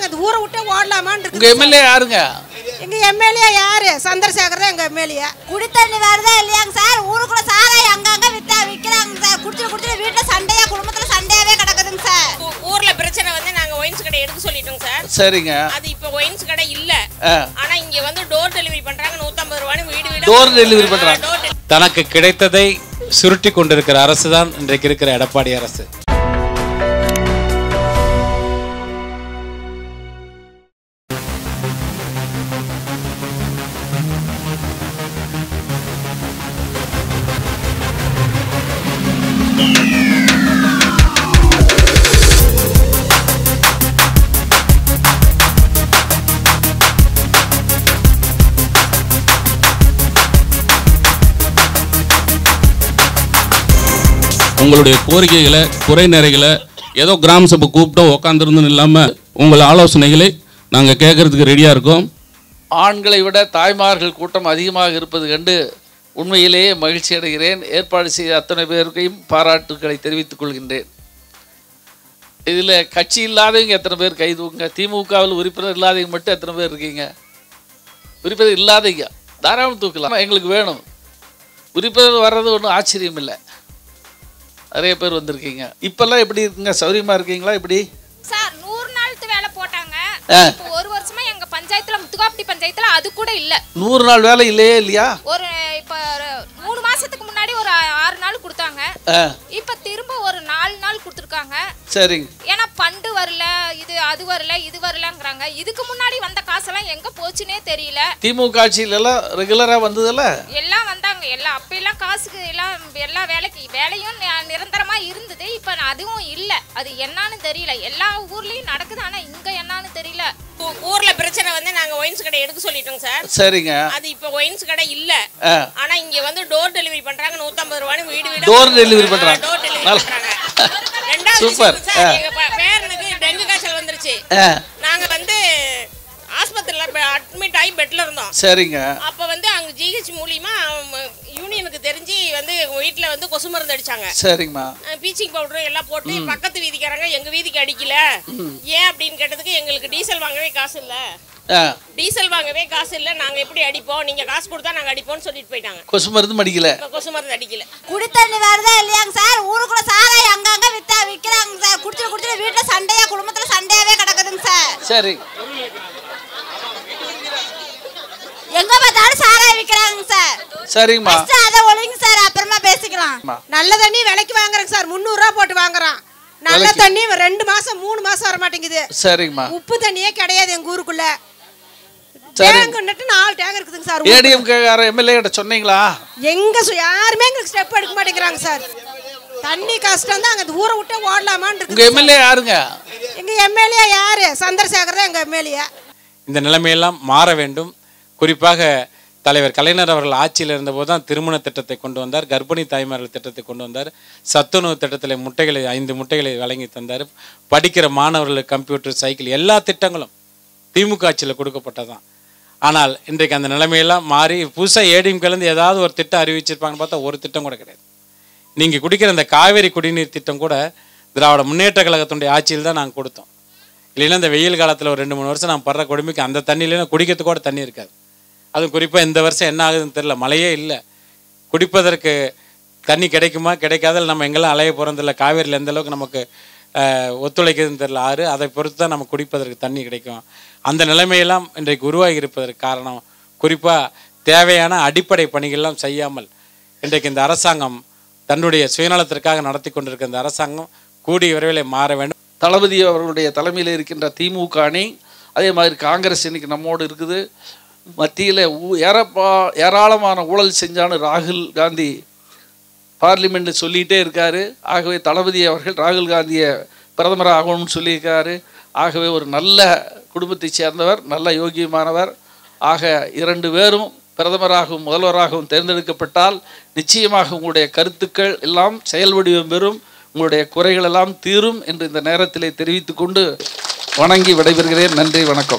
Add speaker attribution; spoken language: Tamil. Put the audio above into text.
Speaker 1: நாங்க இந்த ஊரை விட்டு ஓடலாமான்னு
Speaker 2: உங்க
Speaker 1: இருக்கு
Speaker 2: எம்எல்ஏ யாருங்க?
Speaker 1: எங்க எம்எல்ஏ யாரு? சந்திரசேகர் தான் எங்க எம்எல்ஏ.
Speaker 3: குடி தண்ணி வருதா இல்லையாங்க சார். ஊருக்குள்ள சாராயம் அங்கங்க வித்தா விக்கிறாங்க சார். குடிச்சிட்டு குடிச்சிட்டு வீட்டுல சண்டையா குடும்பத்துல சண்டையாவே கிடக்குதுங்க சார்.
Speaker 4: ஊர்ல பிரச்சனை வந்து நாங்க ஒயின்ஸ் கடை எடுக்க சொல்லிட்டோம் சார்.
Speaker 2: சரிங்க.
Speaker 4: அது இப்ப ஒயின்ஸ் கடை இல்ல. ஆனா இங்க வந்து டோர் டெலிவரி பண்றாங்க நூத்தம்பது ரூபான்னு வீடு வீடு
Speaker 2: பண்றாங்க.
Speaker 4: டோர் டெலிவரி
Speaker 5: தனக்கு கிடைத்ததை சுருட்டி கொண்டிருக்கிற அரசு தான் இன்றைக்கு இருக்கிற எடப்பாடி அரசு.
Speaker 6: உங்களுடைய கோரிக்கைகளை குறை நிறைகளை ஏதோ கிராம சபை கூப்பிட்டோ உக்காந்துருந்துன்னு இல்லாமல் உங்கள் ஆலோசனைகளை நாங்கள் கேட்கறதுக்கு ரெடியாக இருக்கோம்.
Speaker 2: ஆண்களை விட தாய்மார்கள் கூட்டம் அதிகமாக இருப்பது கண்டு உண்மையிலேயே மகிழ்ச்சி அடைகிறேன். ஏற்பாடு செய்த அத்தனை பேருக்கையும் பாராட்டுக்களை தெரிவித்துக் கொள்கின்றேன். இதில் கட்சி இல்லாதவங்க எத்தனை பேர் கை தூக்குங்க? திமுகவில் உறுப்பினர் இல்லாதவங்க மட்டும் எத்தனை பேர் இருக்கீங்க? உறுப்பினர் இல்லாதவங்க தாராளம் தூக்கலாம். எங்களுக்கு வேணும். உறுப்பினர் வர்றது ஒன்றும் ஆச்சரியம் இல்லை நிறைய பேர் வந்திருக்கீங்க. இப்பெல்லாம் எப்படி இருக்குங்க? சௌரியமாக இருக்கீங்களா? இப்படி
Speaker 7: சார் நூறு நாளுக்கு வேலை போட்டாங்க. ஒரு வருஷமா எங்க பஞ்சாயத்துல முத்துக்காப்பட்டி பஞ்சாயத்துல அது கூட இல்ல.
Speaker 2: நூறு நாள் வேலை இல்லையே இல்லையா?
Speaker 7: ஒரு இப்ப மூணு மாசத்துக்கு முன்னாடி ஒரு ஆறு நாள் கொடுத்தாங்க. இப்ப திரும்ப ஒரு நாலு நாள் கொடுத்துருக்காங்க.
Speaker 2: சரிங்க.
Speaker 7: ஏன்னா பண்டு வரல இது அது வரல இது வரலங்கிறாங்க. இதுக்கு முன்னாடி வந்த காசெல்லாம் எங்க போச்சுன்னே தெரியல.
Speaker 2: திமுக வந்ததில்ல?
Speaker 7: எல்லாம் வந்தாங்க எல்லாம் அப்ப எல்லாம் காசுக்கு எல்லாம் எல்லா வேலைக்கு வேலையும் நி- நிரந்தரமா இருந்தது. இப்ப அதுவும் இல்ல. அது என்னன்னு தெரியல. எல்லா ஊர்லயும் நடக்குது. ஆனா இங்க என்னன்னு தெரியல.
Speaker 4: ஊர்ல பிரச்சனை வந்து நாங்க ஒயின்ஸ் கடை எடுக்க சொல்லிட்டோம் சார்.
Speaker 2: சரிங்க.
Speaker 4: அது இப்ப ஒயின்ஸ் கடை இல்ல. ஆனா இங்க வந்து டோர் டெலிவரி பண்றாங்க. நூத்தம்பது ரூபான்னு வீடு வீடு
Speaker 2: Door delivery பண்றாங்க.
Speaker 4: டோர் டெலிவரி பண்றாங்க. ரெண்டாவது ப- பேரனுக்கு டெங்கு காய்ச்சல் வந்துருச்சு. நாங்க வந்து ஆஸ்பத்திரியில அட்மிட் ஆகி பெட்ல இருந்தோம்.
Speaker 2: சரிங்க.
Speaker 4: அப்ப வந்து அங்க ஜிஹெச் மூலியமா யூனியனுக்கு தெரிஞ்சு வந்து வீட்ல வந்து கொசு மருந்து அடிச்சாங்க.
Speaker 2: சரிங்கம்மா.
Speaker 4: பீச்சிங் பவுடர் எல்லாம் போட்டு பக்கத்து வீதிக்காரங்க எங்க வீதிக்கு அடிக்கல. ஏன் அப்படின்னு கேட்டதுக்கு எங்களுக்கு டீசல் வாங்கவே காசு இல்ல. டீசல் வாங்கவே காசு இல்ல. நாங்க எப்படி அடிப்போம்? நீங்க காசு கொடுத்தா நாங்க அடிப்போம்னு சொல்லிட்டு போயிட்டாங்க.
Speaker 2: கொசு மருந்து மடிக்கல.
Speaker 4: இப்ப கொசு மருந்து அடிக்கல.
Speaker 3: குடி தண்ணி வருதா இல்லையாங்க சார்? ஊருக்குள்ள சாராயம் அங்கங்க வித்தா விக்கிறாங்க சார். குடிச்சிட்டு குடிச்சிட்டு வீட்டுல சண்டையா குடும்பத்துல சண்டையாவே கிடக்குதுங்க சார்.
Speaker 2: சரி.
Speaker 3: எங்க பார்த்தாலும் சாராயம் விக்கிறாங்க சார்.
Speaker 2: சரிங்கம்மா
Speaker 3: ஃபர்ஸ்ட் அதை ஒழுங்க சார் அப்புறமா பேசிக்கலாம்.
Speaker 1: நல்ல தண்ணி விலைக்கு வாங்குறேங்க சார். முந்நூறுரூவா போட்டு வாங்குறோம் நல்ல? தண்ணி ரெண்டு மாசம் மூணு மாசம் வர மாட்டேங்குது
Speaker 2: சரிங்கம்மா.
Speaker 1: உப்பு தண்ணியே கிடையாது எங்க ஊருக்குள்ள. நாலு டேங்க் இருக்குதுங்க சார்.
Speaker 2: ஏடிஎம்கே எம்எல்ஏ கிட்ட சொன்னீங்களா?
Speaker 1: எங்க யாருமே எங்களுக்கு ஸ்டெப் எடுக்க மாட்டேங்கிறாங்க சார். தண்ணி கஷ்டம் தான். அங்க ஊரை விட்டு ஓடலாமான்னு
Speaker 2: உங்க
Speaker 1: இருக்கு
Speaker 2: எம்எல்ஏ யாருங்க?
Speaker 1: எங்க எம்எல்ஏ யாரு? சந்திரசேகர் தான் எங்க எம்எல்ஏ.
Speaker 5: இந்த நிலைமையெல்லாம் மாற வேண்டும். குறிப்பாக தலைவர் கலைஞர் அவர்கள் ஆட்சியில் இருந்தபோது தான் திருமண திட்டத்தை கொண்டு வந்தார். கர்ப்பிணி தாய்மார்கள் திட்டத்தை கொண்டு வந்தார். சத்துணவு திட்டத்தில் முட்டைகளை ஐந்து முட்டைகளை வழங்கி தந்தார். படிக்கிற மாணவர்களுக்கு கம்ப்யூட்டர் சைக்கிள் எல்லா திட்டங்களும் திமுக ஆட்சியில் கொடுக்கப்பட்டதான் ஆனால் இன்றைக்கு அந்த நிலைமையெல்லாம் மாறி புதுசாக ஏடிஎம் கலந்து ஏதாவது ஒரு திட்டம் அறிவிச்சிருப்பாங்கன்னு பார்த்தா ஒரு திட்டம் கூட கிடையாது. நீங்கள் குடிக்கிற அந்த காவேரி குடிநீர் திட்டம் கூட திராவிட முன்னேற்ற கழகத்தினுடைய ஆட்சியில் தான் நாங்கள் கொடுத்தோம். இல்லைன்னா இந்த வெயில் காலத்தில் ஒரு ரெண்டு மூணு வருஷம் நான் படுற கொடுமைக்கு அந்த தண்ணியிலாம் குடிக்கிறதுக்கு கூட தண்ணி இருக்காது. அதுவும் குறிப்பாக இந்த வருஷம் என்ன ஆகுதுன்னு தெரில மழையே இல்லை. குடிப்பதற்கு தண்ணி கிடைக்குமா கிடைக்காத? நம்ம எங்கெல்லாம் அலைய போகிறதில்ல காவேரியில் எந்த அளவுக்கு நமக்கு ஒத்துழைக்குதுன்னு தெரில ஆறு அதை பொறுத்து தான் நம்ம குடிப்பதற்கு தண்ணி கிடைக்கும். அந்த நிலைமையெல்லாம் இன்றைக்கு உருவாகி இருப்பதற்கு காரணம். குறிப்பாக தேவையான அடிப்படை பணிகள்லாம் செய்யாமல் இன்றைக்கு இந்த அரசாங்கம் தன்னுடைய சுயநலத்திற்காக நடத்தி கொண்டிருக்கிற இந்த அரசாங்கம் கூடிய விரைவில் மாற வேண்டும்.
Speaker 2: தளபதி அவர்களுடைய தலைமையில் இருக்கின்ற திமுக அணி அதே மாதிரி காங்கிரஸ் இன்னைக்கு நம்மோடு இருக்குது. மத்தியில் ஏறப்பா ஏராளமான ஊழல் செஞ்சான்னு ராகுல் காந்தி பார்லிமெண்ட்டில் சொல்லிகிட்டே இருக்காரு. ஆகவே தளபதி அவர்கள் ராகுல் காந்தியை பிரதமர் ஆகணும்னு சொல்லியிருக்காரு. ஆகவே ஒரு நல்ல குடும்பத்தைச் சேர்ந்தவர் நல்ல யோகியமானவர். ஆக இரண்டு பேரும் பிரதமராகவும் முதல்வராகவும் தேர்ந்தெடுக்கப்பட்டால் நிச்சயமாக உங்களுடைய கருத்துக்கள் எல்லாம் செயல் வடிவம் பெறும். உங்களுடைய குறைகள் எல்லாம் தீரும் என்று இந்த நேரத்திலே தெரிவித்துக்கொண்டு வணங்கி விடைபெறுகிறேன். நன்றி வணக்கம்.